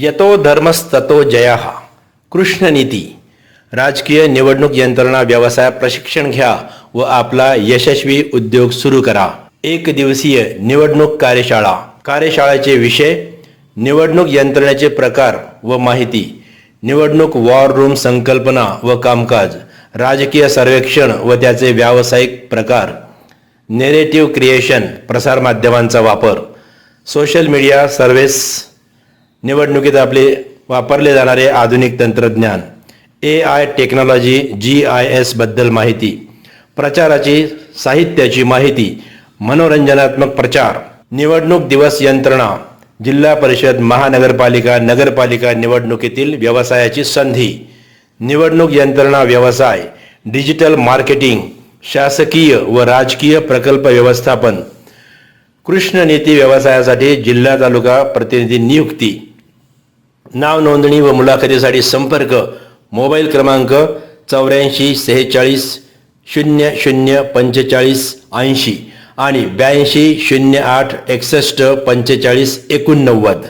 यतो धर्मस्ततो जया। कृष्णनीती। राजकीय निवडणूक यंत्रणा व्यवसाय प्रशिक्षण घ्या व आपला यशस्वी उद्योग सुरू करा। एक दिवसीय निवडणूक कार्यशाळा। कार्यशाळेचे विषय निवडणूक यंत्रणेचे प्रकार व माहिती निवडणूक वॉर रूम संकल्पना व कामकाज राजकीय सर्वेक्षण व त्याचे व्यावसायिक प्रकार नेरेटिव्ह क्रिएशन प्रसारमाध्यमांचा वापर सोशल मीडिया सर्व्हिस निवडणुकीत आपले वापरले जाणारे आधुनिक तंत्रज्ञान A I technology G I एसबद्दल माहिती प्रचाराची साहित्याची माहिती मनोरंजनात्मक प्रचार निवडणूक दिवस यंत्रणा जिल्हा परिषद महानगरपालिका नगरपालिका निवडणुकीतील व्यवसायाची संधी निवडणूक यंत्रणा व्यवसाय डिजिटल मार्केटिंग शासकीय व राजकीय प्रकल्प व्यवस्थापन कृष्ण नीती व्यवसायासाठी जिल्हा तालुका प्रतिनिधी नियुक्ती नाव नोंदणी व मुलाखतीसाठी संपर्क मोबाईल क्रमांक चौऱ्याऐंशी सेहेचाळीस शून्य शून्य पंचेचाळीस ऐंशी आणि ब्याऐंशी शून्य आठ एकसष्ट पंचेचाळीस एकोणनव्वद.